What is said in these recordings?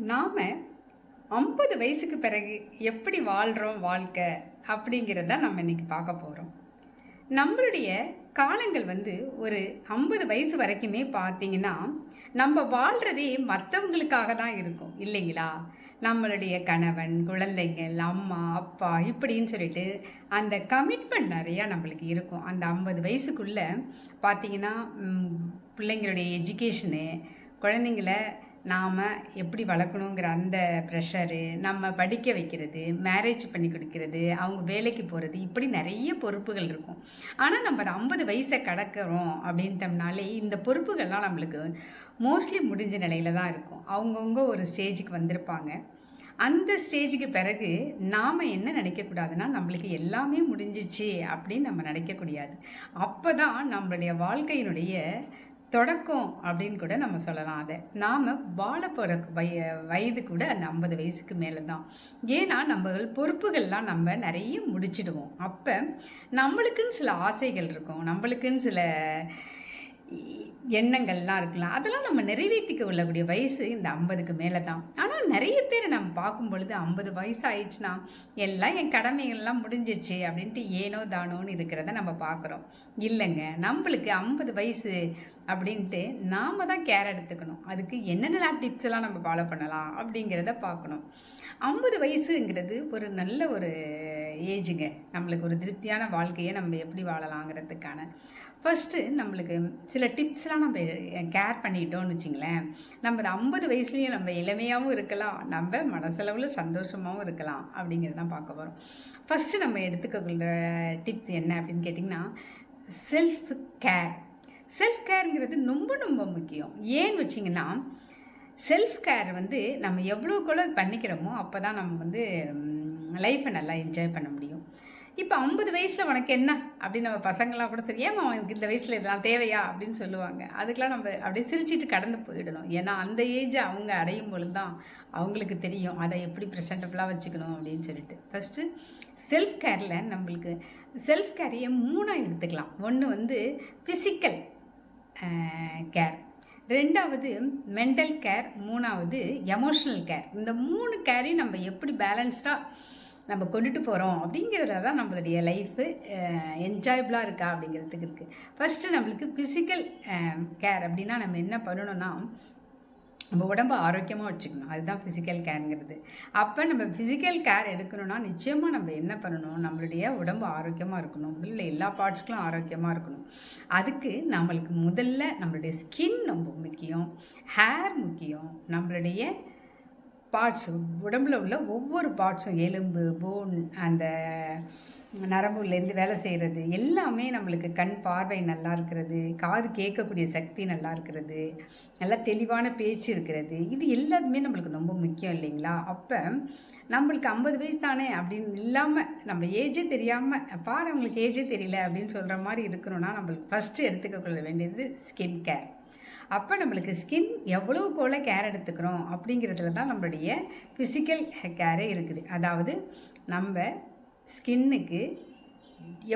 நாம் ஐம்பது வயசுக்கு பிறகு எப்படி வாழ்கிறோம் வாழ்க்கை அப்படிங்கிறத நம்ம இன்றைக்கி பார்க்க போகிறோம் நம்மளுடைய காலங்கள் வந்து ஒரு ஐம்பது வயசு வரைக்குமே பார்த்தீங்கன்னா நம்ம வாழ்கிறதே மற்றவங்களுக்காக தான் இருக்கும் இல்லைங்களா? நம்மளுடைய கணவன் குழந்தைகள் அம்மா அப்பா இப்படின்னு சொல்லிட்டு அந்த கமிட்மெண்ட் நிறையா நம்மளுக்கு இருக்கும். அந்த ஐம்பது வயசுக்குள்ளே பார்த்திங்கன்னா பிள்ளைங்களுடைய எஜுகேஷனு குழந்தைங்கள நாம் எப்படி வளர்க்கணுங்கிற அந்த ப்ரெஷரு நம்ம படிக்க வைக்கிறது மேரேஜ் பண்ணி கொடுக்கறது அவங்க வேலைக்கு போகிறது இப்படி நிறைய பொறுப்புகள் இருக்கும். ஆனால் நம்ம அதை ஐம்பது வயசை கடக்கிறோம் அப்படின்ட்டோம்னாலே இந்த பொறுப்புகள்லாம் நம்மளுக்கு மோஸ்ட்லி முடிஞ்ச நிலையில தான் இருக்கும். அவங்கவுங்க ஒரு ஸ்டேஜுக்கு வந்திருப்பாங்க. அந்த ஸ்டேஜுக்கு பிறகு நாம் என்ன நினைக்கக்கூடாதுன்னா நம்மளுக்கு எல்லாமே முடிஞ்சிச்சு அப்படின்னு நம்ம நினைக்கக்கூடாது அப்போ தான் நம்மளுடைய வாழ்க்கையினுடைய தொடக்கம் அப்படின்னு கூட நம்ம சொல்லலாம். அதை நாம் வாழ போகிற வய வயது கூட அந்த ஐம்பது வயசுக்கு மேலே தான் ஏன்னா நம்ம பொறுப்புகள்லாம் நம்ம நிறைய முடிச்சிடுவோம். அப்போ நம்மளுக்குன்னு சில ஆசைகள் இருக்கும். நம்மளுக்குன்னு சில எண்ணங்கள்லாம் இருக்கலாம். அதெல்லாம் நம்ம நிறைவேற்றிக்க உள்ளக்கூடிய வயசு இந்த ஐம்பதுக்கு மேலே தான் ஆனால் நிறைய பேர் நம்ம பார்க்கும் பொழுது ஐம்பது வயசு ஆயிடுச்சுன்னா எல்லாம் என் கடமைகள்லாம் முடிஞ்சிச்சு அப்படின்ட்டு ஏனோ தானோன்னு இருக்கிறத நம்ம பார்க்குறோம். இல்லைங்க நம்மளுக்கு ஐம்பது வயசு அப்படின்ட்டு நாம் தான் கேர் எடுத்துக்கணும். அதுக்கு என்னென்னலாம் டிப்ஸ் எல்லாம் நம்ம ஃபாலோ பண்ணலாம் அப்படிங்கிறத பார்க்கணும். ஐம்பது வயசுங்கிறது ஒரு நல்ல ஒரு ஏஜுங்க நம்மளுக்கு ஒரு திருப்தியான வாழ்க்கையை நம்ம எப்படி வாழலாங்கிறதுக்கான. ஃபஸ்ட்டு நம்மளுக்கு சில டிப்ஸ்லாம் நம்ம கேர் பண்ணிட்டோம்னு வச்சிங்களேன். நம்ம இந்த ஐம்பது வயசுலேயும் நம்ம இளமையாகவும் இருக்கலாம். நம்ம மனசளவில் சந்தோஷமாகவும் இருக்கலாம் அப்படிங்கிறது தான் பார்க்க போகிறோம் ஃபஸ்ட்டு நம்ம எடுத்துக்கொள்கிற டிப்ஸ் என்ன அப்படின்னு கேட்டிங்கன்னா செல்ஃப் கேர் செல்ஃப் கேருங்கிறது ரொம்ப ரொம்ப முக்கியம். ஏன்னு வச்சிங்கன்னா செல்ஃப் கேர் வந்து நம்ம எவ்வளோக்குள்ள பண்ணிக்கிறோமோ அப்போ தான் நம்ம வந்து லைஃப்பை நல்லா என்ஜாய் பண்ண முடியும். இப்போ ஐம்பது வயசில் உனக்கு என்ன? அப்படின்னு நம்ம பசங்களாம் கூட சரி ஏமா அவனுக்கு இந்த வயசில் இதெல்லாம் தேவையா? அப்படின்னு சொல்லுவாங்க. அதுக்கெலாம் நம்ம அப்படியே சிரிச்சிட்டு கடந்து போயிடணும். ஏன்னா அந்த ஏஜை அவங்க அடையும் பொழுது தான் அவங்களுக்கு தெரியும். அதை எப்படி ப்ரெசன்டபுளாக வச்சுக்கணும் அப்படின்னு சொல்லிட்டு. ஃபஸ்ட்டு செல்ஃப் கேரில் நம்மளுக்கு செல்ஃப் கேரையை மூணாக எடுத்துக்கலாம். ஒன்று வந்து ஃபிசிக்கல் கேர் ரெண்டாவது மென்டல் கேர் மூணாவது எமோஷ்னல் கேர் இந்த மூணு கேரையும் நம்ம எப்படி பேலன்ஸ்டாக நம்ம கொண்டுட்டு போகிறோம் அப்படிங்கிறத தான் நம்மளுடைய லைஃபு என்ஜாயபிளாக இருக்கா அப்படிங்கிறதுக்கு இருக்குது ஃபஸ்ட்டு நம்மளுக்கு ஃபிசிக்கல் கேர் அப்படின்னா நம்ம என்ன பண்ணணும்னா நம்ம உடம்பை ஆரோக்கியமாக வச்சுக்கணும். அதுதான் ஃபிசிக்கல் கேருங்கிறது அப்போ நம்ம ஃபிசிக்கல் கேர் எடுக்கணும்னா நிச்சயமாக நம்ம என்ன பண்ணணும்? நம்மளுடைய உடம்பு ஆரோக்கியமாக இருக்கணும். உடலில் எல்லா பார்ட்ஸ்களும் ஆரோக்கியமாக இருக்கணும். அதுக்கு நம்மளுக்கு முதல்ல நம்மளுடைய ஸ்கின் ரொம்ப முக்கியம். ஹேர் முக்கியம். நம்மளுடைய பார்ட்ஸ் உடம்புல உள்ள ஒவ்வொரு பார்ட்ஸும் எலும்பு போன் அந்த நரம்புலேருந்து வேலை செய்கிறது எல்லாமே நம்மளுக்கு கண் பார்வை நல்லா இருக்கிறது காது கேட்கக்கூடிய சக்தி நல்லா இருக்கிறது நல்லா தெளிவான பேச்சு இருக்கிறது இது எல்லாத்துமே நம்மளுக்கு ரொம்ப முக்கியம் இல்லைங்களா? அப்போ நம்மளுக்கு ஐம்பது வயசு தானே அப்படின்னு இல்லாமல் நம்ம ஏஜே தெரியாமல் பாரு அவங்களுக்கு ஏஜே தெரியல அப்படின்னு சொல்கிற மாதிரி இருக்கணும்னா நம்மளுக்கு ஃபஸ்ட்டு எடுத்துக்க கொள்ள வேண்டியது ஸ்கின் கேர் அப்போ நம்மளுக்கு ஸ்கின் எவ்வளோக்குள்ள கேர் எடுத்துக்கிறோம் அப்படிங்கிறதுல தான் நம்மளுடைய ஃபிசிக்கல் கேரே இருக்குது. அதாவது நம்ம ஸ்கின்னுக்கு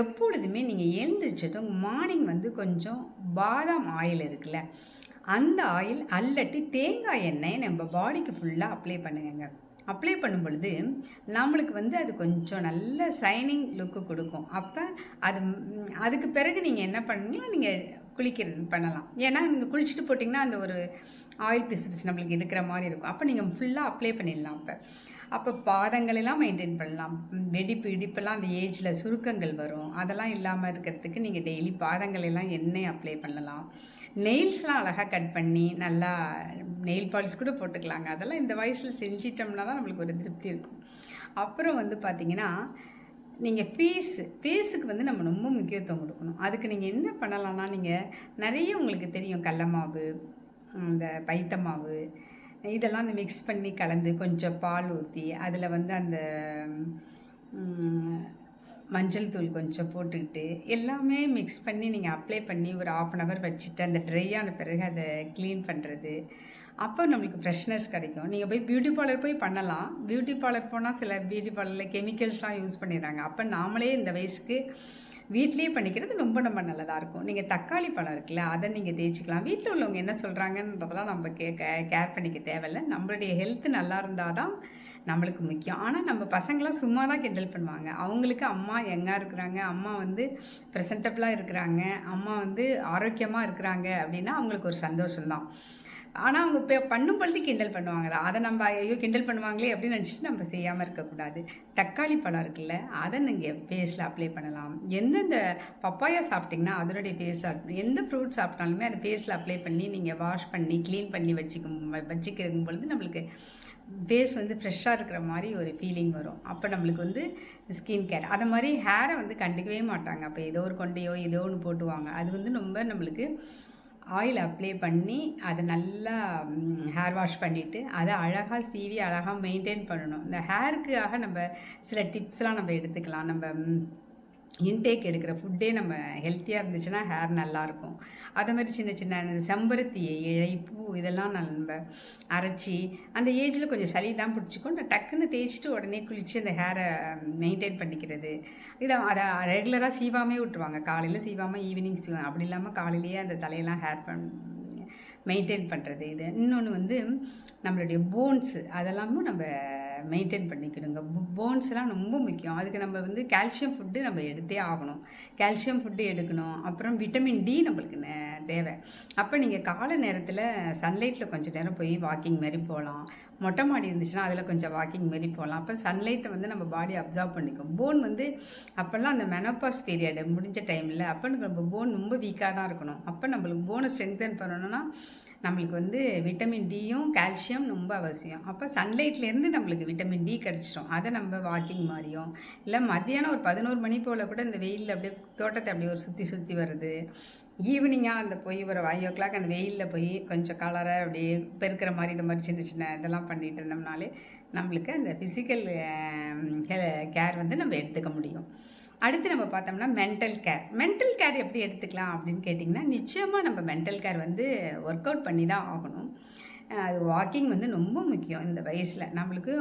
எப்பொழுதுமே நீங்கள் எழுந்திரிச்சதும் மார்னிங் வந்து கொஞ்சம் பாதாம் ஆயில் இருக்குல்ல அந்த ஆயில் அல்லட்டி தேங்காய் எண்ணெய் நம்ம பாடிக்கு ஃபுல்லாக அப்ளை பண்ணுங்க அப்ளை பண்ணும் பொழுது நம்மளுக்கு வந்து அது கொஞ்சம் நல்ல சைனிங் லுக்கு கொடுக்கும். அப்போ அது அதுக்கு பிறகு நீங்கள் என்ன பண்ணுவீங்களோ நீங்கள் குளிக்கிறது பண்ணலாம். ஏன்னா நீங்கள் குளிச்சுட்டு போட்டிங்கன்னா அந்த ஒரு ஆயில் பிசு பிசு நம்மளுக்கு இருக்கிற மாதிரி இருக்கும். அப்போ நீங்கள் ஃபுல்லாக அப்ளை பண்ணிடலாம் அப்போ. அப்போ பாதங்களெல்லாம் மெயின்டைன் பண்ணலாம். வெடிப்பு இடிப்பெல்லாம் அந்த ஏஜில் சுருக்கங்கள் வரும். அதெல்லாம் இல்லாமல் இருக்கிறதுக்கு நீங்கள் டெய்லி பாதங்களெல்லாம் எண்ணெய் அப்ளை பண்ணலாம். நெயில்ஸ்லாம் அழகாக கட் பண்ணி நல்லா நெயில் பாலிஷ் கூட போட்டுக்கலாங்க. அதெல்லாம் இந்த வயசில் செஞ்சிட்டோம்னா தான் நம்மளுக்கு ஒரு திருப்தி இருக்கும். அப்புறம் வந்து பார்த்திங்கன்னா நீங்கள் பீஸு பீஸுக்கு வந்து நம்ம ரொம்ப முக்கியத்துவம் கொடுக்கணும். அதுக்கு நீங்கள் என்ன பண்ணலாம்னா நீங்கள் நிறைய உங்களுக்கு தெரியும். கடல மாவு இந்த பைத்த மாவு இதெல்லாம் அந்த மிக்ஸ் பண்ணி கலந்து கொஞ்சம் பால் ஊற்றி அதில் வந்து அந்த மஞ்சள் தூள் கொஞ்சம் போட்டுக்கிட்டு எல்லாமே மிக்ஸ் பண்ணி நீங்கள் அப்ளை பண்ணி ஒரு ஆஃப் அன் ஹவர் வச்சுட்டு அந்த ட்ரை ஆன பிறகு அதை க்ளீன் பண்ணுறது அப்போ நம்மளுக்கு ஃப்ரெஷ்னஸ் கிடைக்கும். நீங்கள் போய் பியூட்டி பார்லர் போய் பண்ணலாம். பியூட்டி பார்லர் போனால் சில பியூட்டி பார்லரில் கெமிக்கல்ஸ்லாம் யூஸ் பண்ணிடுறாங்க. அப்போ நாமளே இந்த வயசுக்கு வீட்லேயே பண்ணிக்கிறது ரொம்ப ரொம்ப நல்லதாக இருக்கும். நீங்கள் தக்காளி பழம் இருக்குல்ல அதை நீங்கள் தேய்ச்சிக்கலாம். வீட்டில் உள்ளவங்க என்ன சொல்கிறாங்கன்றதெல்லாம் நம்ம கே கேர் பண்ணிக்க தேவையில்ல. நம்மளுடைய ஹெல்த் நல்லா இருந்தால் தான் நம்மளுக்கு முக்கியம். ஆனால் நம்ம பசங்களாம் சும்மா தான் கிண்டல் பண்ணுவாங்க. அவங்களுக்கு அம்மா எங்கே இருக்கிறாங்க? அம்மா வந்து ப்ரெசன்டபிளாக இருக்கிறாங்க. அம்மா வந்து ஆரோக்கியமாக இருக்கிறாங்க அப்படின்னா அவங்களுக்கு ஒரு சந்தோஷம்தான். ஆனால் அவங்க இப்போ பண்ணும் பொழுது கிண்டல் பண்ணுவாங்களா அதை நம்ம ஐயோ கிண்டல் பண்ணுவாங்களே அப்படின்னு நினச்சிட்டு நம்ம செய்யாமல் இருக்கக்கூடாது. தக்காளி பழம் இருக்குல்ல அதை நீங்கள் ஃபேஸில் அப்ளை பண்ணலாம். எந்தெந்த பப்பாயா சாப்பிட்டிங்கன்னா அதனுடைய ஃபேஸ் எந்த ஃப்ரூட் சாப்பிட்டாலுமே அதை ஃபேஸில் அப்ளை பண்ணி நீங்கள் வாஷ் பண்ணி க்ளீன் பண்ணி வச்சுக்கும் வச்சுக்கும் பொழுது நம்மளுக்கு ஃபேஸ் வந்து ஃப்ரெஷ்ஷாக இருக்கிற மாதிரி ஒரு ஃபீலிங் வரும். அப்போ நம்மளுக்கு வந்து ஸ்கின் கேர் அதை மாதிரி ஹேரை வந்து கண்டுக்கவே மாட்டாங்க. அப்போ ஏதோ ஒரு கொண்டையோ ஏதோ ஒன்று போட்டுவாங்க. அது வந்து ரொம்ப நம்மளுக்கு ஆயில் அப்ளை பண்ணி அதை நல்லா ஹேர் வாஷ் பண்ணிவிட்டு அதை அழகாக சீவி அழகாக மெயின்டைன் பண்ணணும். இந்த ஹேருக்காக நம்ம சில டிப்ஸ்லாம் நம்ம எடுத்துக்கலாம். நம்ம இன்டேக் எடுக்கிற ஃபுட்டே நம்ம ஹெல்த்தியாக இருந்துச்சுன்னா ஹேர் நல்லாயிருக்கும். அதே மாதிரி சின்ன சின்ன செம்பருத்தி இழை பூ இதெல்லாம் நம்ம அரைச்சி அந்த ஏஜில் கொஞ்சம் சளி தான் பிடிச்சிக்கும். நான் டக்குன்னு தேய்ச்சிட்டு உடனே குளித்து அந்த ஹேரை மெயின்டைன் பண்ணிக்கிறது. இதை அதை ரெகுலராக சீவாமே விட்டுருவாங்க. காலையில் சீவாமல் ஈவினிங் சீவாங்க அப்படி இல்லாமல் காலையிலேயே அந்த தலையெல்லாம் ஹேர் பண் மெயின்டைன் பண்ணுறது இது. இன்னொன்று வந்து நம்மளுடைய போன்ஸு அதெல்லாமும் நம்ம மெயின்டைன் பண்ணிக்கணுங்க போன்ஸ்லாம் ரொம்ப முக்கியம். அதுக்கு நம்ம வந்து கால்சியம் ஃபுட்டு நம்ம எடுத்தே ஆகணும். கால்சியம் ஃபுட்டு எடுக்கணும். அப்புறம் விட்டமின் டி நம்மளுக்கு தேவை. அப்போ நீங்கள் காலை நேரத்தில் சன்லைட்டில் கொஞ்சம் நேரம் போய் வாக்கிங் மாதிரி போகலாம் மொட்டை மாடி இருந்துச்சுன்னா அதில் கொஞ்சம் வாக்கிங் மாரி போகலாம் அப்போ சன்லைட்டை வந்து நம்ம பாடி அப்சர்வ் பண்ணிக்கும். போன் வந்து அப்போல்லாம் அந்த மெனோபாஸ் பீரியடு முடிஞ்ச டைமில் அப்போ நம்ம போன் ரொம்ப வீக்காக தான் இருக்கணும். அப்போ நம்மளுக்கு போனை ஸ்ட்ரென்தன் பண்ணணும்னா நம்மளுக்கு வந்து விட்டமின் டியும் கால்சியம் ரொம்ப அவசியம். அப்போ சன்லைட்லேருந்து நம்மளுக்கு விட்டமின் டி கிடச்சிரும். அதை நம்ம வாக்கிங் மாதிரியும் இல்லை மத்தியானம் ஒரு பதினோரு மணி போல் கூட இந்த வெயிலில் அப்படியே தோட்டத்தை அப்படியே ஒரு சுற்றி சுற்றி வருது. ஈவினிங்காக அந்த போய் ஒரு ஃபைவ் ஓ கிளாக் அந்த வெயிலில் போய் கொஞ்சம் கலராக அப்படியே பெருக்கிற மாதிரி இந்த மாதிரி சின்ன சின்ன இதெல்லாம் பண்ணிகிட்டு இருந்தோம்னாலே நம்மளுக்கு அந்த ஃபிசிக்கல் கேர் வந்து நம்ம எடுத்துக்க முடியும். அடுத்து நம்ம பார்த்தோம்னா மென்டல் கேர் மென்டல் கேர் எப்படி எடுத்துக்கலாம் அப்படின்னு கேட்டிங்கன்னா நிச்சயமாக நம்ம மென்டல் கேர் வந்து ஒர்க் அவுட் பண்ணி தான் ஆகணும் அது வாக்கிங் வந்து ரொம்ப முக்கியம் இந்த வயசில். நம்மளுக்கு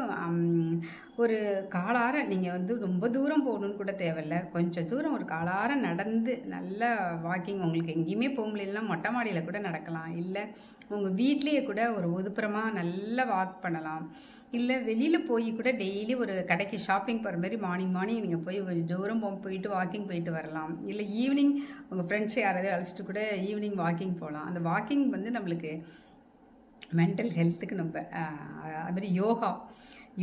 ஒரு காலார நீங்கள் வந்து ரொம்ப தூரம் போகணுன்னு கூட தேவையில்ல. கொஞ்சம் தூரம் ஒரு காலார நடந்து நல்ல வாக்கிங் உங்களுக்கு எங்கேயுமே போக முடியலன்னா மொட்டை மாடியில் கூட நடக்கலாம். இல்லை உங்கள் வீட்லேயே கூட ஒரு ஒதுப்புறமாக நல்லா வாக் பண்ணலாம். இல்லை வெளியில் போய் கூட டெய்லி ஒரு கடைக்கு ஷாப்பிங் போகிற மாதிரி மார்னிங் மார்னிங் நீங்கள் போய் கொஞ்சம் தூரம் போயிட்டு வாக்கிங் போயிட்டு வரலாம். இல்லை ஈவினிங் உங்கள் ஃப்ரெண்ட்ஸ் யாராவது அழைச்சிட்டு கூட ஈவினிங் வாக்கிங் போகலாம் அந்த வாக்கிங் வந்து நம்மளுக்கு மென்டல் ஹெல்த்துக்கு நம்ம அதுமாதிரி யோகா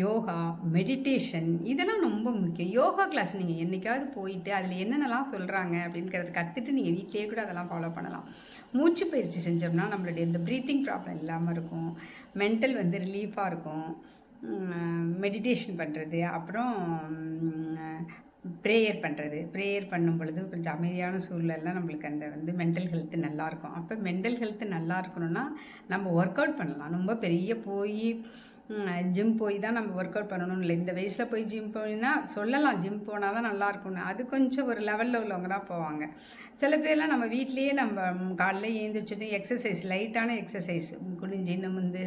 யோகா மெடிடேஷன் இதெல்லாம் ரொம்ப முக்கியம். யோகா கிளாஸ் நீங்கள் என்றைக்காவது போயிட்டு அதில் என்னென்னலாம் சொல்கிறாங்க அப்படிங்கிறத கற்றுட்டு நீங்கள் வீட்லேயே கூட அதெல்லாம் ஃபாலோ பண்ணலாம். மூச்சு பயிற்சி செஞ்சோம்னா நம்மளுடைய இந்த ப்ரீத்திங் ப்ராப்ளம் இல்லாமல் இருக்கும். மென்டல் வந்து ரிலீஃபாக இருக்கும். மெடிடேஷன் பண்ணுறது அப்புறம் ப்ரேயர் பண்ணுறது ப்ரேயர் பண்ணும் பொழுது கொஞ்சம் அமைதியான சூழ்நிலாம் நம்மளுக்கு அந்த வந்து மென்டல் ஹெல்த்து நல்லாயிருக்கும் அப்போ மென்டல் ஹெல்த்து நல்லா இருக்கணும்னா நம்ம ஒர்க் அவுட் பண்ணலாம். ரொம்ப பெரிய போய் ஜிம் போய் தான் நம்ம ஒர்க் அவுட் பண்ணணும் இல்லை. இந்த வயசில் போய் ஜிம் போயினா சொல்லலாம் ஜிம் போனால் தான் நல்லாயிருக்கும்னு அது கொஞ்சம் ஒரு லெவலில் உள்ளவங்க தான் போவாங்க. சில பேர்லாம் நம்ம வீட்லேயே நம்ம காலைல ஏந்திரிச்சிட்டு எக்ஸசைஸ் லைட்டான எக்ஸசைஸ் குனிஞ்சு வந்து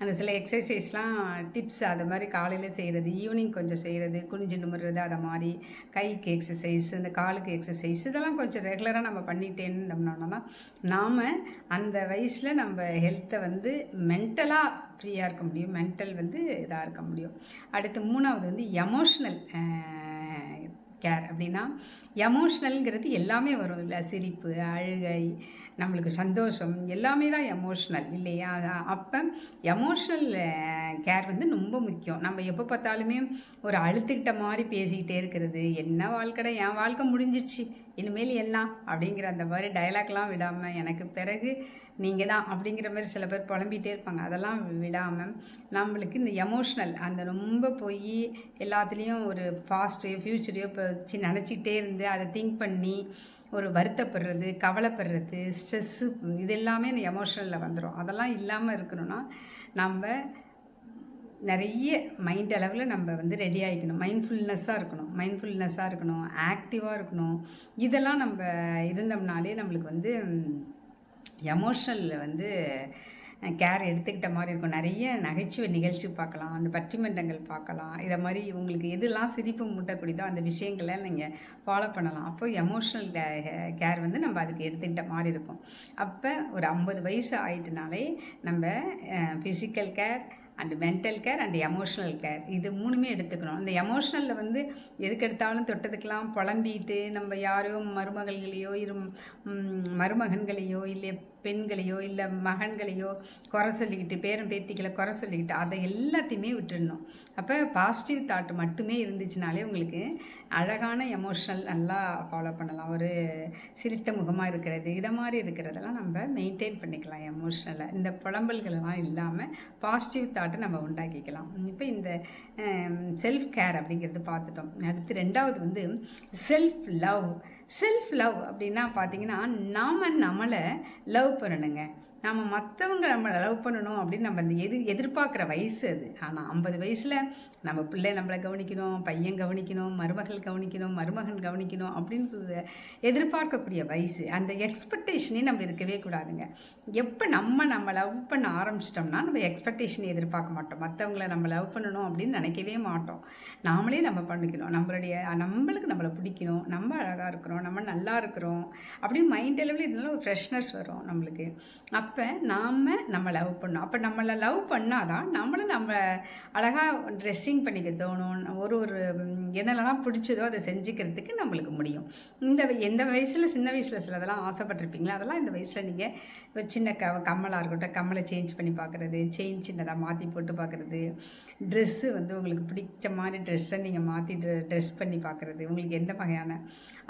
அந்த சில எக்ஸசைஸ்லாம் டிப்ஸ் அது மாதிரி காலையில் செய்கிறது ஈவினிங் கொஞ்சம் செய்கிறது குனிஞ்சு நிமிடுறது அதை மாதிரி கைக்கு எக்ஸசைஸ் இந்த காலுக்கு எக்ஸசைஸ் இதெல்லாம் கொஞ்சம் ரெகுலராக நம்ம பண்ணிகிட்டே இருந்தோம்னா நாம் அந்த வயசில் நம்ம ஹெல்த்தை வந்து மென்டலாக ஃப்ரீயாக இருக்க முடியும் மென்டல் வந்து இதாக இருக்க முடியும். அடுத்து மூணாவது வந்து எமோஷ்னல் கேர் அப்படின்னா எமோஷ்னல்ங்கிறது எல்லாமே வரும் இல்லை. சிரிப்பு அழுகை நம்மளுக்கு சந்தோஷம் எல்லாமே தான் எமோஷ்னல் இல்லையா? அப்போ எமோஷ்னல் கேர் வந்து ரொம்ப முக்கியம். நம்ம எப்போ பார்த்தாலுமே ஒரு அழுத்துக்கிட்ட மாதிரி பேசிக்கிட்டே இருக்கிறது. என்ன வாழ்க்கடை என் வாழ்க்கை முடிஞ்சிடுச்சு. இனிமேல் என்ன? அப்படிங்கிற அந்த மாதிரி டைலாக்லாம் விடாமல் எனக்கு பிறகு நீங்கள் தான் அப்படிங்கிற மாதிரி சில பேர் புலம்பிகிட்டே இருப்பாங்க. அதெல்லாம் விடாமல் நம்மளுக்கு இந்த எமோஷ்னல் அந்த ரொம்ப போய் எல்லாத்துலேயும் ஒரு ஃபாஸ்ட்டு ஃப்யூச்சரையோ இப்போ நினச்சிக்கிட்டே இருந்து அதை திங்க் பண்ணி ஒரு வருத்தப்படுறது கவலைப்படுறது ஸ்ட்ரெஸ்ஸு இது எல்லாமே இந்த எமோஷனலில் வந்துடும் அதெல்லாம் இல்லாமல் இருக்கணும்னா நம்ம நிறைய மைண்ட் அளவில் நம்ம வந்து ரெடி ஆகிக்கணும் மைண்ட்ஃபுல்னஸ்ஸாக இருக்கணும். மைண்ட்ஃபுல்னஸ்ஸாக இருக்கணும். ஆக்டிவாக இருக்கணும். இதெல்லாம் நம்ம இருந்தோம்னாலே நம்மளுக்கு வந்து எமோஷ்னலில் வந்து கேர் எடுத்துக்கிட்ட மாதிரி இருக்கும். நிறைய நகைச்சுவை நிகழ்ச்சி பார்க்கலாம் அந்த பட்டிமன்றங்கள் பார்க்கலாம். இதை மாதிரி உங்களுக்கு எதெல்லாம் சிரிப்பு மூட்டக்கூடியதோ அந்த விஷயங்களை நீங்கள் ஃபாலோ பண்ணலாம். அப்போ எமோஷ்னல் கேர் வந்து நம்ம அதுக்கு எடுத்துக்கிட்ட மாதிரி இருக்கும். அப்போ ஒரு ஐம்பது வயசு ஆயிட்டுனாலே நம்ம physical care and mental care and emotional care இது மூணுமே எடுத்துக்கணும். இந்த எமோஷ்னலில் வந்து எதுக்கு எடுத்தாலும் தொட்டதுக்கெலாம் புலம்பிட்டு நம்ம யாரோ மருமகள்களையோ இரு மருமகன்களையோ இல்லை பெண்களையோ இல்லை மகன்களையோ குறை சொல்லிக்கிட்டு பேரன் பேத்திகளை குறை சொல்லிக்கிட்டு அதை எல்லாத்தையுமே விட்டுடணும். அப்போ பாசிட்டிவ் தாட் மட்டுமே இருந்துச்சுனாலே உங்களுக்கு அழகான எமோஷனல் நல்லா ஃபாலோ பண்ணலாம். ஒரு சிரித்த முகமாக இருக்கிறது இதை மாதிரி இருக்கிறதெல்லாம் நம்ம மெயின்டைன் பண்ணிக்கலாம் எமோஷ்னலை இந்த புலம்பல்கள்லாம் இல்லாமல் பாசிட்டிவ் தாட்டை நம்ம உண்டாக்கிக்கலாம். இப்போ இந்த செல்ஃப் கேர் அப்படிங்கிறது பார்த்துட்டோம். அடுத்து ரெண்டாவது வந்து செல்ஃப் லவ் செல்ஃப் லவ் அப்படின்னா பார்த்தீங்கன்னா நாம் நம்மளை லவ் பண்ணணுங்க. நாம் மற்றவங்க நம்மளை லவ் பண்ணணும் அப்படின்னு நம்ம அந்த எது எதிர்பார்க்குற வயசு அது. ஆனால் ஐம்பது வயசில் நம்ம பிள்ளை நம்மளை கவனிக்கணும் பையன் கவனிக்கணும் மருமகள் கவனிக்கணும் மருமகன் கவனிக்கணும் அப்படின்றது எதிர்பார்க்கக்கூடிய வயசு. அந்த எக்ஸ்பெக்டேஷனே நம்ம இருக்கவே கூடாதுங்க. எப்போ நம்ம நம்ம லவ் பண்ண ஆரம்பிச்சிட்டோம்னா நம்ம எக்ஸ்பெக்டேஷனை எதிர்பார்க்க மாட்டோம். மற்றவங்கள நம்ம லவ் பண்ணணும் அப்படின்னு நினைக்கவே மாட்டோம். நாமளே நம்ம பண்ணிக்கணும். நம்மளுடைய நம்மளுக்கு நம்மளை பிடிக்கணும். நம்ம அழகாக இருக்கிறோம். நம்ம நல்லா இருக்கிறோம் அப்படின்னு மைண்ட் அளவில் இதனால ஒரு ஃப்ரெஷ்னஸ் வரும் நம்மளுக்கு. அப் அப்போ நாம் நம்ம லவ் பண்ணோம் அப்போ நம்மளை லவ் பண்ணாதான் நம்மளும் நம்ம அழகாக ட்ரெஸ்ஸிங் பண்ணிக்க தோணும். ஒரு ஒரு என்னெல்லாம் பிடிச்சதோ அதை செஞ்சுக்கிறதுக்கு நம்மளுக்கு முடியும். இந்த எந்த வயசில் சின்ன வயசில் சில அதெல்லாம் ஆசைப்பட்டிருப்பீங்களா? அதெல்லாம் இந்த வயசில் நீங்கள் ஒரு சின்ன க கம்மலாக இருக்கட்டும் கம்மலை சேஞ்ச் பண்ணி பார்க்குறது செயின் சின்னதாக மாற்றி போட்டு பார்க்குறது ட்ரெஸ்ஸு வந்து உங்களுக்கு பிடிச்ச மாதிரி ட்ரெஸ்ஸை நீங்கள் மாற்றி ட்ரெ ட்ரெஸ் பண்ணி பார்க்குறது உங்களுக்கு எந்த வகையான?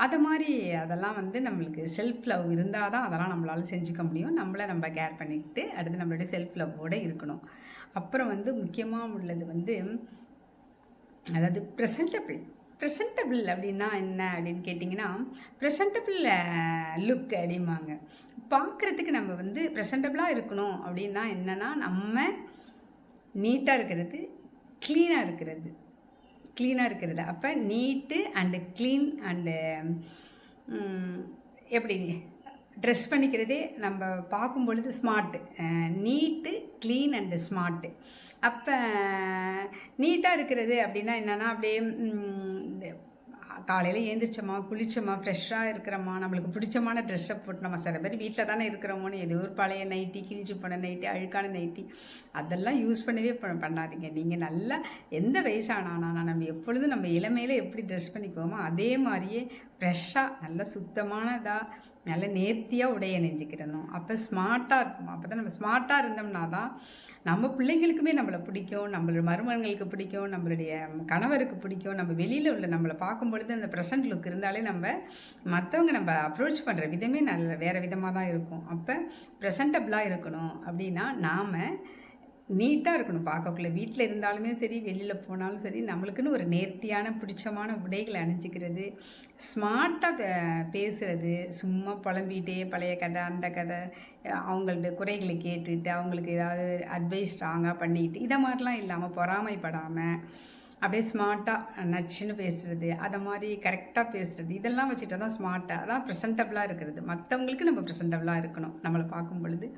அதை மாதிரி அதெல்லாம் வந்து நம்மளுக்கு செல்ஃப் லவ் இருந்தால் தான் அதெல்லாம் நம்மளால் செஞ்சுக்க முடியும். நம்மளை நம்ம கேர் பண்ணிக்கிட்டு அடுத்து நம்மளுடைய செல்ஃப் லவ்வோடு இருக்கணும். அப்புறம் வந்து முக்கியமாக உள்ளது வந்து அதாவது ப்ரெசன்டபிள் ப்ரெசன்டபிள் அப்படின்னா என்ன அப்படின்னு கேட்டிங்கன்னா ப்ரெசன்டபிள் லுக் அப்படிம்பாங்க. பார்க்குறதுக்கு நம்ம வந்து ப்ரெசன்டபிளாக இருக்கணும் அப்படின்னா என்னென்னா நம்ம நீட்டாக இருக்கிறது க்ளீனாக இருக்கிறது. க்ளீனாக இருக்கிறது. அப்போ நீட்டு அண்டு க்ளீன் அண்டு எப்படி ட்ரெஸ் பண்ணிக்கிறதே நம்ம பார்க்கும் பொழுது smart neat clean and smart அப்போ நீட்டாக இருக்கிறது அப்படின்னா என்னென்னா அப்படியே காலையில் ஏந்திரிச்சோமா குளிச்சோமா ஃப்ரெஷ்ஷாக இருக்கிறோமா நம்மளுக்கு பிடிச்சமான ட்ரெஸ்ஸை போட்டு நம்ம சில பேர் வீட்டில் தானே இருக்கிறோமோன்னு ஏதோ ஒரு பழைய நைட்டி கிழிஞ்சு போன நைட்டி அழுக்கான நைட்டி அதெல்லாம் யூஸ் பண்ணவே ப- பண்ணாதீங்க. நீங்கள் நல்லா எந்த வயசானானா நம்ம எப்பொழுதும் நம்ம இளமையில் எப்படி ட்ரெஸ் பண்ணிக்குவோமோ அதே மாதிரியே ஃப்ரெஷ்ஷாக நல்ல சுத்தமானதாக நல்ல நேர்த்தியாக உடைய நெஞ்சிக்கிறணும் அப்போ ஸ்மார்ட்டாக இருக்கும் அப்போ தான் நம்ம ஸ்மார்ட்டாக இருந்தோம்னா தான் நம்ம பிள்ளைங்களுக்குமே நம்மளை பிடிக்கும் நம்மளோட மருமகங்களுக்கு பிடிக்கும் நம்மளுடைய கணவருக்கு பிடிக்கும். நம்ம வெளியில் உள்ள நம்மளை பார்க்கும் பொழுது அந்த ப்ரெசன்ட் லுக் இருந்தாலே நம்ம மற்றவங்க நம்ம அப்ரோச் பண்ணுற விதமே நல்ல வேறு விதமாக தான் இருக்கும். அப்போ ப்ரெசன்டபிளாக இருக்கணும் அப்படின்னா நாம் நீட்டாக இருக்கணும் பார்க்கக்குள்ள. வீட்டில் இருந்தாலுமே சரி வெளியில் போனாலும் சரி நம்மளுக்குன்னு ஒரு நேர்த்தியான பிடிச்சமான உடைகளை அணிஞ்சிக்கிறது. ஸ்மார்ட்டாக பேசுகிறது சும்மா புலம்பிகிட்டே பழைய கதை அந்த கதை அவங்கள்ட்ட குறைகளை கேட்டுட்டு அவங்களுக்கு ஏதாவது அட்வைஸ் ஸ்ட்ராங்காக பண்ணிக்கிட்டு இதை மாதிரிலாம் இல்லாமல் பொறாமைப்படாமல் அப்படியே ஸ்மார்ட்டாக நச்சுன்னு பேசுகிறது அதை மாதிரி கரெக்டாக பேசுகிறது இதெல்லாம் வச்சுட்டு தான் ஸ்மார்ட்டாக அதான் ப்ரெசன்டபுளாக இருக்கிறது. மற்றவங்களுக்கு நம்ம ப்ரெசன்டபுளாக இருக்கணும் நம்மளை பார்க்கும் பொழுது.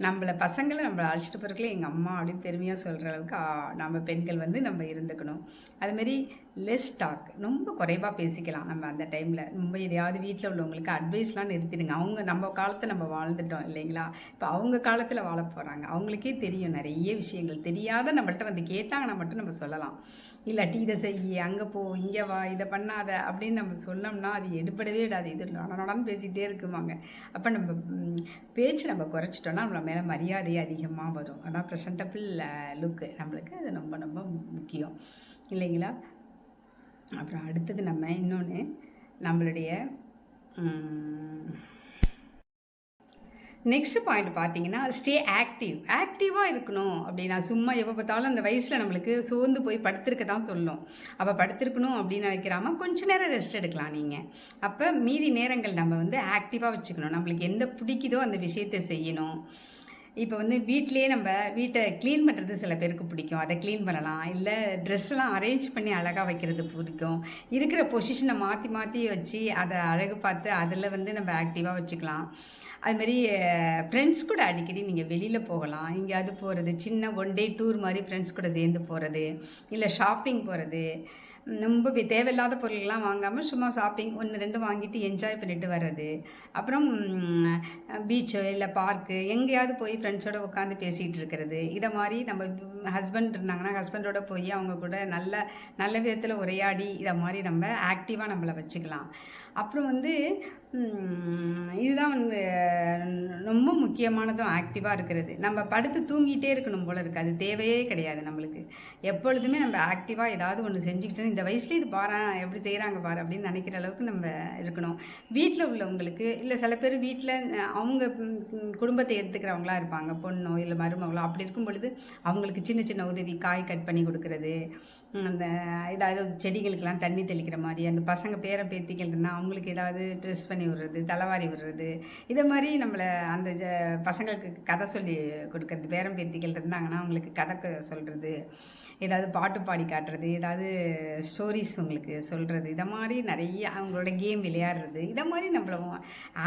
நம்மளை பசங்களை நம்மளை அழைச்சிட்டு போகிறதுக்குள்ள எங்கள் அம்மா அப்படின்னு பெருமையாக சொல்கிற அளவுக்கு நம்ம பெண்கள் வந்து நம்ம இருந்துக்கணும். அதுமாரி லெஸ் டாக் ரொம்ப குறைவாக பேசிக்கலாம் நம்ம அந்த டைமில் ரொம்ப எதையாவது வீட்டில் உள்ளவங்களுக்கு அட்வைஸ்லாம் நிறுத்திடுங்க. அவங்க நம்ம காலத்தை நம்ம வாழ்ந்துட்டோம் இல்லைங்களா? இப்போ அவங்க காலத்தில் வாழ போகிறாங்க அவங்களுக்கே தெரியும் நிறைய விஷயங்கள். தெரியாத நம்மள்ட்ட வந்து கேட்டாங்கன்னா மட்டும் நம்ம சொல்லலாம். இல்லாட்டி இதை செய் அங்கே போ இங்கே வா இதை பண்ணாத அப்படின்னு நம்ம சொன்னோம்னா அது எடுப்படவே இடாது. இது நடனடான்னு பேசிகிட்டே இருக்குமாங்க அப்போ நம்ம பேச்சு நம்ம குறைச்சிட்டோம்னா நம்ம மேலே மரியாதை அதிகமாக வரும். அதான் ப்ரெசன்டபிள் லுக்கு நம்மளுக்கு அது ரொம்ப ரொம்ப முக்கியம். இல்லைங்களா? அப்புறம் அடுத்தது நம்ம இன்னொன்று நம்மளுடைய நெக்ஸ்ட் பாயிண்ட் பார்த்தீங்கன்னா ஸ்டே ஆக்டிவ் ஆக்டிவாக இருக்கணும் அப்படின்னா. சும்மா எப்போ பார்த்தாலும் அந்த வயசில் நம்மளுக்கு சோர்ந்து போய் படுத்திருக்க தான் சொல்லும். அப்போ படுத்திருக்கணும் அப்படின்னு நினைக்கிறாம கொஞ்ச நேரம் ரெஸ்ட் எடுக்கலாம் நீங்கள் அப்போ மீதி நேரங்கள் நம்ம வந்து ஆக்டிவாக வச்சுக்கணும். நம்மளுக்கு எந்த பிடிக்குதோ அந்த விஷயத்தை செய்யணும். இப்போ வந்து வீட்டிலேயே நம்ம வீட்டை க்ளீன் பண்ணுறது சில பேருக்கு பிடிக்கும். அதை க்ளீன் பண்ணலாம். இல்லை ட்ரெஸ்லாம் அரேஞ்ச் பண்ணி அழகாக வைக்கிறது பிடிக்கும். இருக்கிற பொசிஷனை மாற்றி மாற்றி வச்சு அதை அழகு பார்த்து அதில் வந்து நம்ம ஆக்டிவாக வச்சுக்கலாம். அதுமாரி ஃப்ரெண்ட்ஸ் கூட அடிக்கடி நீங்கள் வெளியில் போகலாம். எங்கேயாவது போகிறது சின்ன ஒன் டே டூர் மாதிரி ஃப்ரெண்ட்ஸ் கூட சேர்ந்து போகிறது இல்லை ஷாப்பிங் போகிறது ரொம்ப தேவையில்லாத பொருள்கள்லாம் வாங்காமல் சும்மா ஷாப்பிங் ஒன்று ரெண்டு வாங்கிட்டு என்ஜாய் பண்ணிட்டு வர்றது. அப்புறம் பீச்சு இல்லை பார்க்கு எங்கேயாவது போய் ஃப்ரெண்ட்ஸோடு உட்காந்து பேசிகிட்டு இருக்கிறது. இதை மாதிரி நம்ம ஹஸ்பண்ட் இருந்தாங்கன்னா ஹஸ்பண்டோட போய் அவங்க கூட நல்ல நல்ல விதத்தில் உரையாடி இதை மாதிரி நம்ம ஆக்டிவாக நம்மளை வச்சுக்கலாம். அப்புறம் வந்து இதுதான் வந்து ரொம்ப முக்கியமானதும் ஆக்டிவாக இருக்கிறது. நம்ம படுத்து தூங்கிட்டே இருக்கணும் போல இருக்குது அது தேவையே கிடையாது நம்மளுக்கு. எப்பொழுதுமே நம்ம ஆக்டிவாக ஏதாவது ஒன்று செஞ்சுக்கிட்டு இந்த வயசுல இது பாரு எப்படி செய்கிறாங்க பாரு அப்படின்னு நினைக்கிற அளவுக்கு நம்ம இருக்கணும். வீட்டில் உள்ளவங்களுக்கு இல்லை சில பேர் வீட்டில் அவங்க குடும்பத்தை எடுத்துக்கிறவங்களா இருப்பாங்க. பொண்ணோ இல்லை மருமகளோ அப்படி இருக்கும் பொழுது அவங்களுக்கு சின்ன சின்ன உதவி காய் கட் பண்ணி கொடுக்கறது. அந்த ஏதாவது செடிகளுக்கெல்லாம் தண்ணி தெளிக்கிற மாதிரி அந்த பசங்க பேர பேத்திகள் இருந்தால் அவங்களுக்கு ஏதாவது ட்ரெஸ் பண்ணி விடுறது தலைவாரி விடுறது இதை மாதிரி நம்மளை அந்த ஜ- பசங்களுக்கு கதை சொல்லி கொடுக்கறது பேரம் பேத்திகள் இருந்தாங்கன்னா அவங்களுக்கு கதை க- சொல்கிறது ஏதாவது பாட்டு பாடி காட்டுறது ஏதாவது ஸ்டோரிஸ் உங்களுக்கு சொல்கிறது இதை மாதிரி நிறைய அவங்களோட கேம் விளையாடுறது இதை மாதிரி நம்மள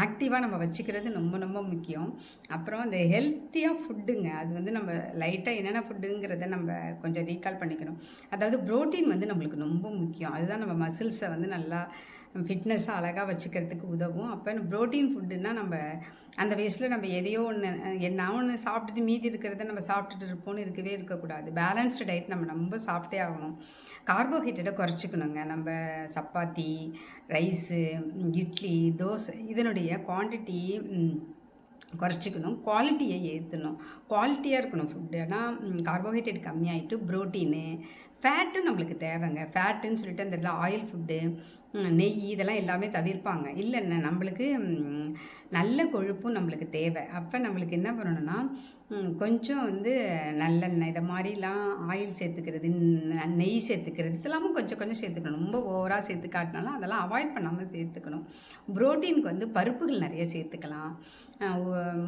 ஆக்டிவாக நம்ம வச்சுக்கிறது ரொம்ப ரொம்ப முக்கியம். அப்புறம் இந்த ஹெல்த்தியாக ஃபுட்டுங்க அது வந்து நம்ம லைட்டாக என்னென்ன ஃபுட்டுங்கிறத நம்ம கொஞ்சம் ரீகால் பண்ணிக்கணும். அதாவது ப்ரோட்டீன் வந்து நம்மளுக்கு ரொம்ப முக்கியம். அதுதான் நம்ம மசில்ஸை வந்து நல்லா ஃபிட்னஸ்ஸை அழகாக வச்சுக்கிறதுக்கு உதவும். அப்போ புரோட்டீன் ஃபுட்டுன்னா நம்ம அந்த வயசில் நம்ம எதையோ ஒன்று என்ன ஒன்று சாப்பிட்டுட்டு மீதி இருக்கிறத நம்ம சாப்பிட்டுட்டு இருப்போம்னு இருக்கவே இருக்கக்கூடாது. பேலன்ஸ்டு டயட் நம்ம ரொம்ப சாப்பிட்டே ஆகணும். கார்போஹைட்ரேட்டை குறைச்சிக்கணுங்க. நம்ம சப்பாத்தி ரைஸு இட்லி தோசை இதனுடைய குவான்டிட்டி குறைச்சிக்கணும். குவாலிட்டியை ஏற்றணும் குவாலிட்டியாக இருக்கணும் ஃபுட்டு ஆனால் கார்போஹைட்ரேட் கம்மியாயிட்டு ப்ரோட்டீனு ஃபேட்டும் நம்மளுக்கு தேவைங்க. ஃபேட்டுன்னு சொல்லிட்டு அந்த இதில் ஆயில் ஃபுட்டு நெய் இதெல்லாம் எல்லாமே தவிர்ப்பாங்க. இல்லைன்னா நம்மளுக்கு நல்ல கொழுப்பும் நம்மளுக்கு தேவை. அப்போ நம்மளுக்கு என்ன பண்ணணும்னா கொஞ்சம் வந்து நல்லெண்ணெய் இதை மாதிரிலாம் ஆயில் சேர்த்துக்கிறது நெய் சேர்த்துக்கிறது இதெல்லாமும் கொஞ்சம் கொஞ்சம் சேர்த்துக்கணும். ரொம்ப ஓவராக சேர்த்து காட்டினாலும் அதெல்லாம் அவாய்ட் பண்ணாமல் சேர்த்துக்கணும். புரோட்டீனுக்கு வந்து பருப்புகள் நிறைய சேர்த்துக்கலாம்.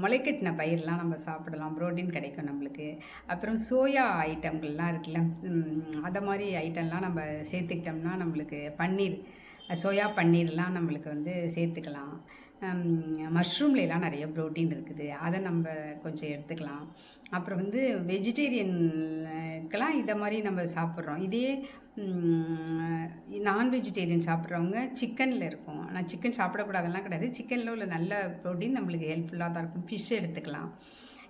முளைக்கட்டின பயிரெலாம் நம்ம சாப்பிடலாம். புரோட்டீன் கிடைக்கும் நம்மளுக்கு. அப்புறம் சோயா ஐட்டங்கள்லாம் இருக்குல்ல அதை மாதிரி ஐட்டம்லாம் நம்ம சேர்த்துக்கிட்டோம்னா நம்மளுக்கு பன்னீர் சோயா பன்னீர்லாம் நம்மளுக்கு வந்து சேர்த்துக்கலாம். மஷ்ரூம்லாம் நிறைய ப்ரோட்டீன் இருக்குது. அதை நம்ம கொஞ்சம் எடுத்துக்கலாம். அப்புறம் வந்து வெஜிடேரியனுக்கெல்லாம் இதை மாதிரி நம்ம சாப்பிட்றோம். இதே நான் வெஜிடேரியன் சாப்பிட்றவங்க சிக்கனில் இருக்கும். ஆனால் சிக்கன் சாப்பிடக்கூடாதெல்லாம் கிடையாது. சிக்கனில் உள்ள நல்ல ப்ரோட்டீன் நம்மளுக்கு ஹெல்ப்ஃபுல்லாக தான் இருக்கும். ஃபிஷ் எடுத்துக்கலாம்.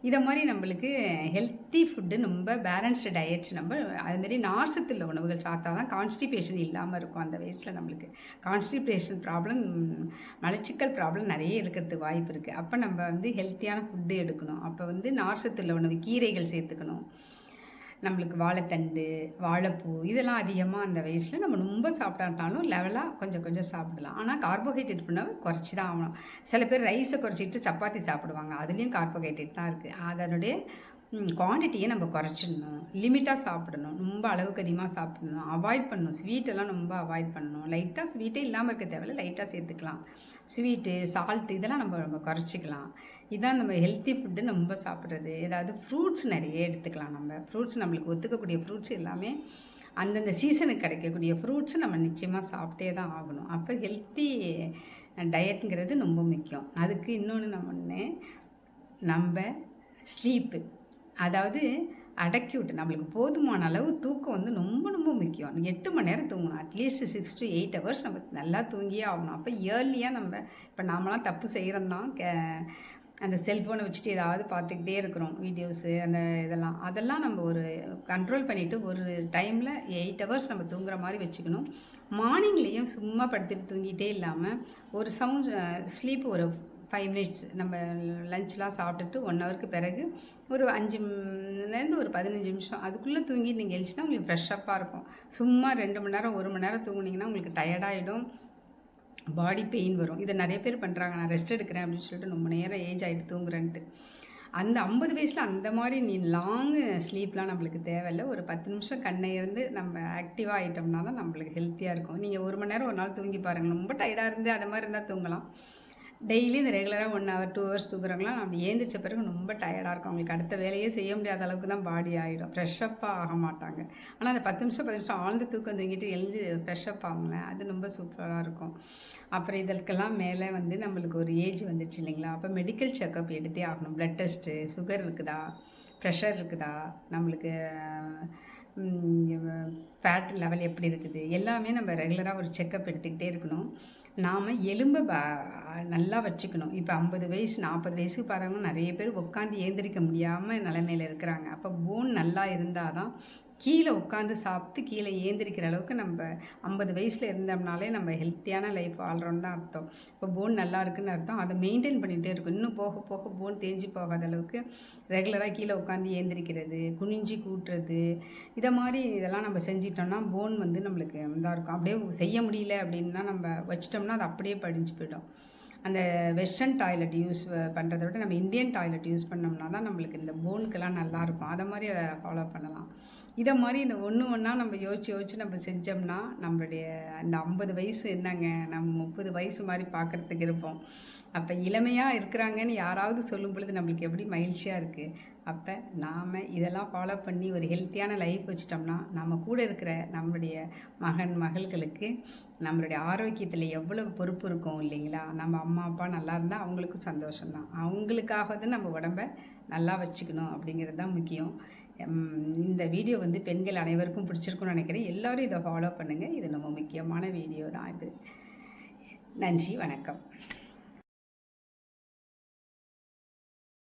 இதை மாதிரி நம்மளுக்கு ஹெல்த்தி ஃபுட்டு ரொம்ப பேலன்ஸ்டு டயட் நம்ம அதுமாரி நார்சத்துள்ள உணவுகள் சாப்பிட்டா தான் கான்ஸ்டிபேஷன் இல்லாமல் இருக்கும் அந்த வயசில் நம்மளுக்கு. கான்ஸ்டிபேஷன் ப்ராப்ளம் மலச்சிக்கல் ப்ராப்ளம் நிறைய இருக்கிறதுக்கு வாய்ப்பு இருக்குது அப்போ நம்ம வந்து ஹெல்த்தியான ஃபுட்டு எடுக்கணும். அப்போ வந்து நார்சத்துள்ள உணவு கீரைகள் சேர்த்துக்கணும். நம்மளுக்கு வாழைத்தண்டு வாழைப்பூ இதெல்லாம் அதிகமாக அந்த வயசில் நம்ம ரொம்ப சாப்பிடாட்டாலும் லெவலாக கொஞ்சம் கொஞ்சம் சாப்பிடலாம். ஆனால் கார்போஹைட்ரேட் பண்ணால் குறைச்சி தான் ஆகணும். சில பேர் ரைஸை குறைச்சிட்டு சப்பாத்தி சாப்பிடுவாங்க. அதுலேயும் கார்போஹைட்ரேட் தான் இருக்குது அதனுடைய குவான்டிட்டியை நம்ம குறைச்சிடணும். லிமிட்டாக சாப்பிடணும். ரொம்ப அளவுக்கு அதிகமாக சாப்பிடணும். அவாய்ட் பண்ணணும். ஸ்வீட்டெல்லாம் ரொம்ப அவாய்ட் பண்ணணும். லைட்டாக ஸ்வீட்டே இல்லாமல் இருக்க தேவையில்ல. லைட்டாக சேர்த்துக்கலாம். ஸ்வீட்டு சால்ட்டு இதெல்லாம் நம்ம நம்ம குறைச்சிக்கலாம். இதான் நம்ம ஹெல்த்தி ஃபுட்டு நம்ம சாப்பிட்றது. ஏதாவது ஃப்ரூட்ஸ் நிறைய எடுத்துக்கலாம் நம்ம. ஃப்ரூட்ஸ் நம்மளுக்கு ஒத்துக்கக்கூடிய ஃப்ரூட்ஸ் எல்லாமே அந்தந்த சீசனுக்கு கிடைக்கக்கூடிய ஃப்ரூட்ஸ் நம்ம நிச்சயமாக சாப்பிட்டே தான் ஆகணும். அப்போ ஹெல்த்தி டயட்டுங்கிறது ரொம்ப முக்கியம். அதுக்கு இன்னொன்று நம்ம ஒன்று நம்ம ஸ்லீப்பு அதாவது அடக்கி விட்டு நம்மளுக்கு போதுமான அளவு தூக்கம் வந்து ரொம்ப ரொம்ப முக்கியம். எட்டு மணி நேரம் தூங்கணும். At least six to eight hours நம்ம நல்லா தூங்கியே ஆகணும். அப்போ இயர்லியாக நம்ம இப்போ நாமலாம் தப்பு செய்கிறோம் தான் கே அந்த செல்ஃபோனை வச்சுட்டு ஏதாவது பார்த்துக்கிட்டே இருக்கிறோம் வீடியோஸு அந்த இதெல்லாம். அதெல்லாம் நம்ம ஒரு கண்ட்ரோல் பண்ணிவிட்டு ஒரு டைமில் எயிட் ஹவர்ஸ் நம்ம தூங்குற மாதிரி வச்சுக்கணும். மார்னிங்லேயும் சும்மா படுத்துட்டு தூங்கிட்டே இல்லாமல் ஒரு சவுண்ட் ஸ்லீப் ஒரு ஃபைவ் மினிட்ஸ் நம்ம லஞ்ச்லாம் சாப்பிட்டுட்டு ஒன் ஹவருக்கு பிறகு ஒரு அஞ்சுலேருந்து ஒரு பதினஞ்சு நிமிஷம் அதுக்குள்ளே தூங்கி நீங்கள் எழுச்சினா உங்களுக்கு ஃப்ரெஷ்ஷப்பாக இருக்கும். சும்மா ரெண்டு மணி நேரம் ஒரு மணி நேரம் தூங்குனீங்கன்னா உங்களுக்கு டயர்டாகிடும் பாடி பெயின் வரும். இதை நிறைய பேர் பண்ணுறாங்க நான் ரெஸ்ட் எடுக்கிறேன் அப்படின்னு சொல்லிட்டு ரொம்ப நேரம் ஏஜ் ஆகிட்டு தூங்குறேன்ட்டு. அந்த ஐம்பது வயசில் அந்த மாதிரி நீ லாங் ஸ்லீப்லாம் நம்மளுக்கு தேவையில்லை. ஒரு பத்து நிமிஷம் கண்ணை இருந்து நம்ம ஆக்டிவாக ஆகிட்டோம்னா தான் நம்மளுக்கு ஹெல்த்தியாக இருக்கும். நீங்கள் ஒரு மணி நேரம் ஒரு நாள் தூங்கி பாருங்கள் ரொம்ப டயர்டாக இருந்து அது மாதிரி இருந்தால் தூங்கலாம். டெய்லி இந்த ரெகுலராக ஒன் ஹவர் டூ ஹவர்ஸ் தூக்குறாங்களா நம்ம ஏந்திரிச்ச பிறகு ரொம்ப டயர்டாக இருக்கும். அவங்களுக்கு அடுத்த வேலையே செய்ய முடியாத அளவுக்கு தான் பாடி ஆகிடும் ஃப்ரெஷ்ஷப்பாக ஆக மாட்டாங்க. ஆனால் அந்த பத்து நிமிஷம் பத்து நிமிஷம் ஆழ்ந்து தூக்கம் தூங்கிட்டு எழுந்து ஃப்ரெஷ்ஷப் ஆகுங்களேன் அது ரொம்ப சூப்பராக இருக்கும். அப்புறம் இதற்கெல்லாம் மேலே வந்து நம்மளுக்கு ஒரு ஏஜ் வந்துடுச்சு இல்லைங்களா? அப்போ மெடிக்கல் செக்கப் எடுத்தே ஆகணும். ப்ளட் டெஸ்ட்டு சுகர் இருக்குதா? ப்ரெஷர் இருக்குதா? நம்மளுக்கு ஃபேட் லெவல் எப்படி இருக்குது? எல்லாமே நம்ம ரெகுலராக ஒரு செக்கப் எடுத்துக்கிட்டே இருக்கணும். நாம் எலும்பை ப- நல்லா வச்சுக்கணும். இப்போ ஐம்பது வயசு நாற்பது வயசுக்கு பாருங்க நிறைய பேர் உட்காந்து ஏந்திரிக்க முடியாமல் நிலைமையில இருக்கிறாங்க. அப்போ போன் நல்லா இருந்தால் தான் கீழே உட்காந்து சாப்பிட்டு கீழே ஏந்திரிக்கிற அளவுக்கு நம்ம ஐம்பது வயசில் இருந்தோம்னாலே நம்ம ஹெல்த்தியான லைஃப் வாழ்கிறோன்னு தான் அர்த்தம். இப்போ போன் நல்லா இருக்குன்னு அர்த்தம். அதை மெயின்டைன் பண்ணிகிட்டே இருக்கும் இன்னும் போக போக போன் தேஞ்சு போகாத அளவுக்கு ரெகுலராக கீழே உட்காந்து ஏந்திரிக்கிறது குனிஞ்சு கூட்டுறது இதை மாதிரி இதெல்லாம் நம்ம செஞ்சிட்டோம்னா போன் வந்து நம்மளுக்கு இதாக இருக்கும். அப்படியே செய்ய முடியல அப்படின்னா நம்ம வச்சிட்டோம்னா அது அப்படியே படிஞ்சு போயிடும். அந்த வெஸ்டர்ன் டாய்லெட் யூஸ் பண்ணுறத விட நம்ம இந்தியன் டாய்லெட் யூஸ் பண்ணோம்னா தான் நம்மளுக்கு இந்த போனுக்கெல்லாம் நல்லாயிருக்கும் அதை மாதிரி அதை ஃபாலோ பண்ணலாம். இதை மாதிரி இந்த ஒன்று ஒன்றா நம்ம யோசிச்சு யோசிச்சு நம்ம செஞ்சோம்னா நம்மளுடைய அந்த ஐம்பது வயசு என்னங்க? நம்ம முப்பது வயசு மாதிரி பார்க்குறதுக்கு இருப்போம். அப்போ இளமையாக இருக்கிறாங்கன்னு யாராவது சொல்லும் பொழுது நம்மளுக்கு எப்படி மகிழ்ச்சியாக இருக்குது அப்போ நாம் இதெல்லாம் ஃபாலோ பண்ணி ஒரு ஹெல்த்தியான லைஃப் வச்சிட்டோம்னா நம்ம கூட இருக்கிற நம்மளுடைய மகன் மகள்களுக்கு நம்மளுடைய ஆரோக்கியத்தில் எவ்வளவு பொறுப்பு இருக்கும் இல்லைங்களா? நம்ம அம்மா அப்பா நல்லா இருந்தால் அவங்களுக்கும் சந்தோஷம்தான். அவங்களுக்காகவது நம்ம உடம்ப நல்லா வச்சுக்கணும் அப்படிங்கிறது தான் முக்கியம். இந்த வீடியோ வந்து பெண்கள் அனைவருக்கும் பிடிச்சிருக்கும்னு நினைக்கிறேன். எல்லோரும் இதை ஃபாலோ பண்ணுங்கள் இது நம்ம முக்கியமான வீடியோ தான் இது. நன்றி வணக்கம்.